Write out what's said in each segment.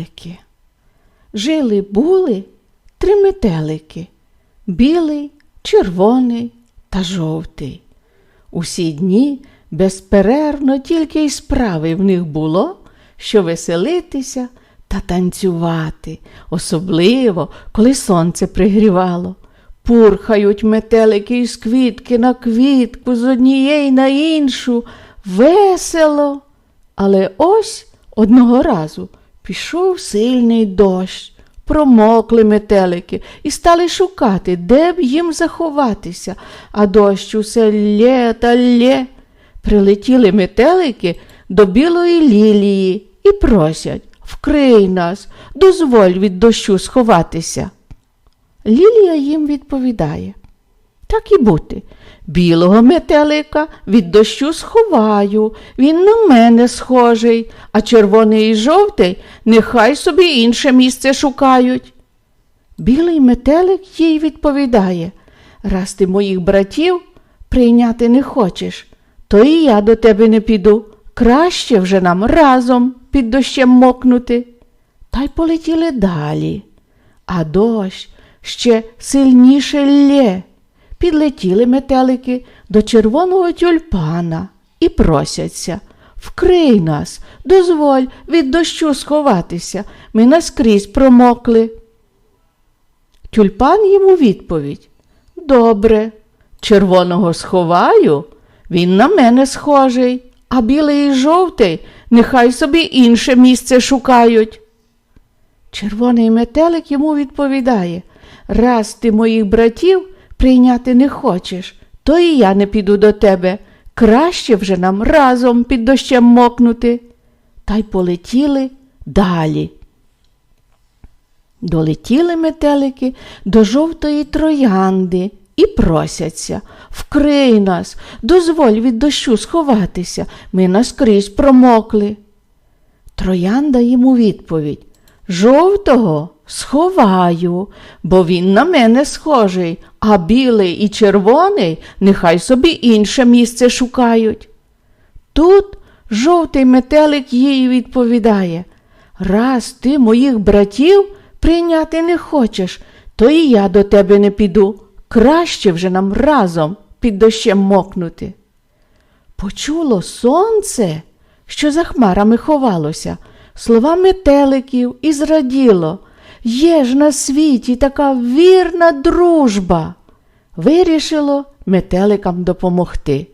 метелики. Жили були три метелики білий, червоний та жовтий. Усі дні безперервно тільки й справи в них було, що веселитися та танцювати, особливо, коли сонце пригрівало. Пурхають метелики із квітки на квітку, з однієї на іншу. Весело. Але ось одного разу пішов сильний дощ. Промокли метелики і стали шукати, де б їм заховатися, а дощ усе лє та лє. Прилетіли метелики до білої лілії і просять Вкрий нас, дозволь від дощу сховатися. Лілія їм відповідає так і бути. Білого метелика від дощу сховаю, він на мене схожий, а червоний і жовтий нехай собі інше місце шукають. Білий метелик їй відповідає раз ти моїх братів прийняти не хочеш, то і я до тебе не піду. Краще вже нам разом під дощем мокнути. Та й полетіли далі. А дощ ще сильніше лє. Підлетіли метелики до червоного тюльпана і просяться. Вкрий нас, дозволь від дощу сховатися, ми наскрізь промокли. Тюльпан йому відповідь Добре, червоного сховаю, він на мене схожий, а білий і жовтий нехай собі інше місце шукають. Червоний метелик йому відповідає Раз ти моїх братів прийняти не хочеш, то і я не піду до тебе. Краще вже нам разом під дощем мокнути. Та й полетіли далі. Долетіли метелики до жовтої троянди і просяться Вкрий нас, дозволь від дощу сховатися, ми наскрізь промокли. Троянда йому відповідь Жовтого сховаю, бо він на мене схожий, а білий і червоний нехай собі інше місце шукають. Тут жовтий метелик їй відповідає Раз ти моїх братів прийняти не хочеш, то і я до тебе не піду. Краще вже нам разом під дощем мокнути. Почуло сонце, що за хмарами ховалося, слова метеликів і зраділо. Є ж на світі така вірна дружба. Вирішило метеликам допомогти.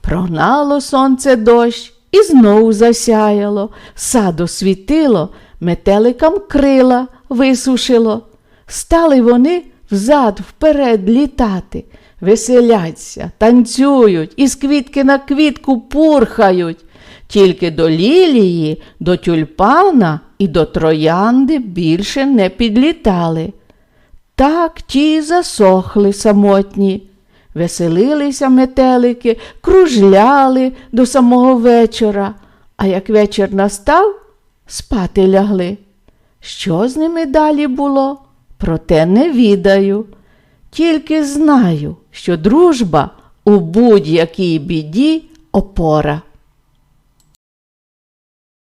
Прогнало сонце дощ і знову засяяло, саду світило, метеликам крила висушило. Стали вони взад вперед літати, веселяться, танцюють, із квітки на квітку пурхають. Тільки до лілії, до тюльпана і до троянди більше не підлітали. Так ті засохли самотні. Веселилися метелики, кружляли до самого вечора, а як вечір настав, спати лягли. Що з ними далі було, проте не відаю. Тільки знаю, що дружба у будь-якій біді опора.